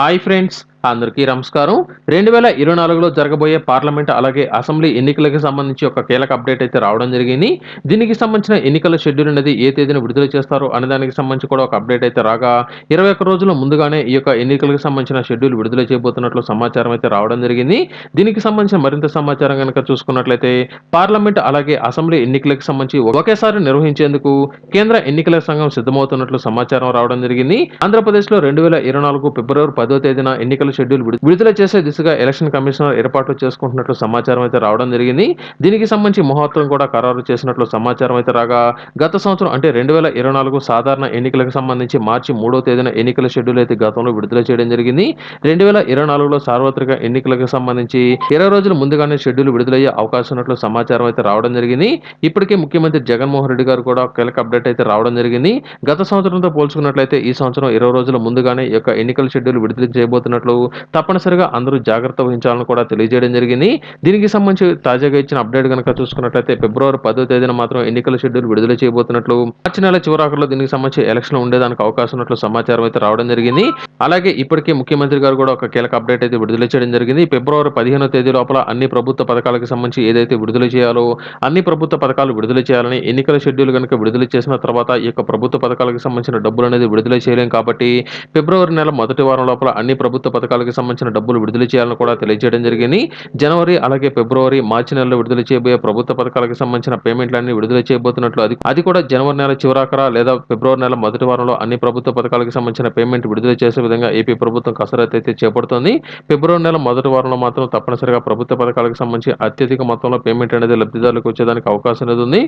Hi friends అందరికీ నమస్కారం. రెండు వేల ఇరవై నాలుగులో జరగబోయే పార్లమెంట్ అలాగే అసెంబ్లీ ఎన్నికలకు సంబంధించి ఒక కీలక అప్డేట్ అయితే రావడం జరిగింది. దీనికి సంబంధించిన ఎన్నికల షెడ్యూల్ అనేది ఏ తేదీన విడుదల చేస్తారో అనే దానికి సంబంధించి కూడా ఒక అప్డేట్ అయితే రాగా ఇరవై ఒక్క రోజుల ముందుగానే ఈ యొక్క ఎన్నికలకు సంబంధించిన షెడ్యూల్ విడుదల చేయబోతున్నట్లు సమాచారం అయితే రావడం జరిగింది. దీనికి సంబంధించిన మరింత సమాచారం కనుక చూసుకున్నట్లయితే పార్లమెంట్ అలాగే అసెంబ్లీ ఎన్నికలకు సంబంధించి ఒకేసారి నిర్వహించేందుకు కేంద్ర ఎన్నికల సంఘం సిద్ధమవుతున్నట్లు సమాచారం రావడం జరిగింది. ఆంధ్రప్రదేశ్లో రెండు వేల ఇరవై నాలుగు ఫిబ్రవరి పదో తేదీన ఎన్నికల షెడ్యూల్ విడుదల చేసే దిశగా ఎలక్షన్ కమిషనర్ ఏర్పాట్లు చేసుకుంటున్నట్లు సమాచారం అయితే రావడం జరిగింది. దీనికి సంబంధించి ముహూర్తం కూడా ఖరారు చేసినట్లు సమాచారం అయితే రాగా గత సంవత్సరం అంటే రెండు వేల ఇరవై నాలుగు సాధారణ ఎన్నికలకు సంబంధించి మార్చి మూడో తేదీన ఎన్నికల షెడ్యూల్ అయితే గతంలో విడుదల చేయడం జరిగింది. రెండు వేల ఇరవై నాలుగులో సార్వత్రిక ఎన్నికలకు సంబంధించి ఇరవై రోజుల ముందుగానే షెడ్యూల్ విడుదలయ్యే అవకాశం ఉన్నట్లు సమాచారం అయితే రావడం జరిగింది. ఇప్పటికే ముఖ్యమంత్రి జగన్మోహన్ రెడ్డి గారు కూడా కీలక అప్డేట్ అయితే రావడం జరిగింది. గత సంవత్సరంతో పోల్చుకున్నట్లయితే ఈ సంవత్సరం ఇరవై రోజుల ముందుగానే ఈ యొక్క ఎన్నికల షెడ్యూల్ విడుదల చేయబోతున్నట్లు తప్పనిసరిగా అందరూ జాగ్రత్త వహించాలని కూడా తెలియజేయడం జరిగింది. దీనికి సంబంధించి తాజాగా ఇచ్చిన అప్డేట్ కనుక చూసుకున్నట్లయితే ఫిబ్రవరి పదో తేదీన మాత్రం ఎన్నికల షెడ్యూల్ విడుదల చేయబోతున్నట్లు మార్చి నెల చివరాకులో దీనికి సంబంధించి ఎలక్షన్ ఉండేదానికి అవకాశం ఉన్నట్లు సమాచారం అయితే రావడం జరిగింది. అలాగే ఇప్పటికే ముఖ్యమంత్రి గారు కూడా ఒక కీలక అప్డేట్ అయితే విడుదల చేయడం జరిగింది. ఫిబ్రవరి పదిహేనో తేదీ లోపల అన్ని ప్రభుత్వ పథకాలకు సంబంధించి ఏదైతే విడుదల చేయాలో అన్ని ప్రభుత్వ పథకాలు విడుదల చేయాలని ఎన్నికల షెడ్యూల్ కనుక విడుదల చేసిన తర్వాత ఈ యొక్క ప్రభుత్వ పథకాలకు సంబంధించిన డబ్బులు అనేది విడుదల చేయలేం కాబట్టి ఫిబ్రవరి నెల మొదటి వారం లోపల అన్ని ప్రభుత్వ పథకాలకు సంబంధించిన డబ్బులు విడుదల చేయాలని కూడా తెలియజేయడం జరిగింది. జనవరి అలాగే ఫిబ్రవరి మార్చి నెలలో విడుదల చేయబోయే ప్రభుత్వ పథకాలకు సంబంధించిన పేమెంట్లన్నీ విడుదల చేయబోతున్నట్లు అది అది కూడా జనవరి నెల చివరాకర లేదా ఫిబ్రవరి నెల మొదటి వారంలో అన్ని ప్రభుత్వ పథకాలకు సంబంధించిన పేమెంట్ విడుదల చేసే విధంగా ఏపీ ప్రభుత్వం కసరత్తు అయితే చేపడుతోంది. ఫిబ్రవరి నెల మొదటి వారంలో మాత్రం తప్పనిసరిగా ప్రభుత్వ పథకాలకు సంబంధించి అత్యధిక మొత్తంలో పేమెంట్ అనేది లబ్ధిదారులకు వచ్చేదానికి అవకాశం అనేది ఉంది.